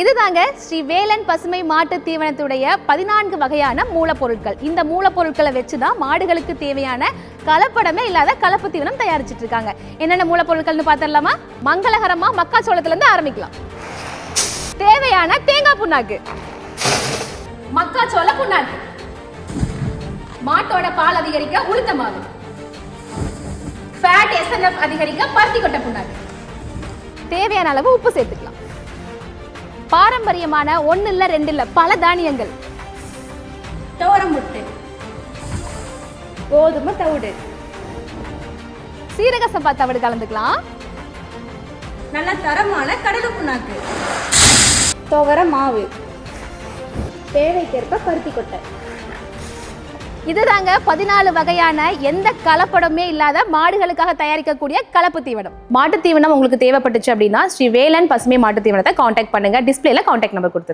இதுதாங்க ஸ்ரீ வேலன் பசுமை மாட்டு தீவனத்துடைய பதினான்கு வகையான மூலப்பொருட்கள். இந்த மூலப்பொருட்களை வச்சு தான் மாடுகளுக்கு தேவையான கலப்படமே இல்லாத கலப்பு தீவனம் தயாரிச்சிட்டு இருக்காங்க என்னென்ன மூலப்பொருட்கள்னு பார்த்துடலாமா மங்களகரமா மக்காச்சோளத்துல இருந்து ஆரம்பிக்கலாம். தேவையான தேங்காய் புண்ணாக்கு. மக்காச்சோள புண்ணாக்கு. மாட்டோட பால் அதிகரிக்க உளுத்த மாவு. ஃபேட் எஸ்என்எஃப் அதிகரிக்க பருத்தி கொட்டை புண்ணாக்கு. தேவையான அளவு உப்பு சேர்த்துக்கலாம். பாரம்பரியமான ஒண்ணு இல்ல ரெண்டு இல்ல பல தானியங்கள். தோரமுட்டு கோதுமை தவிடு. சீரக சம்பா தவிடு கலந்துக்கலாம். நல்ல தரமான கடலை புண்ணாக்கு. துவர மாவு. தேவைக்கேற்ப பருத்தி கொட்டை இதுதாங்க பதினாலு வகையான எந்த கலப்படமே இல்லாத மாடுகளுக்காக தயாரிக்கக்கூடிய கலப்பு தீவனம். மாட்டு தீவனம் உங்களுக்கு தேவைப்பட்டுச்சு அப்படின்னா ஸ்ரீ வேலன் பசுமை மாட்டு தீவனத்தை காண்டாக்ட் பண்ணுங்க. டிஸ்பிளேல காண்டாக்ட் நம்பர் கொடுத்துருக்கு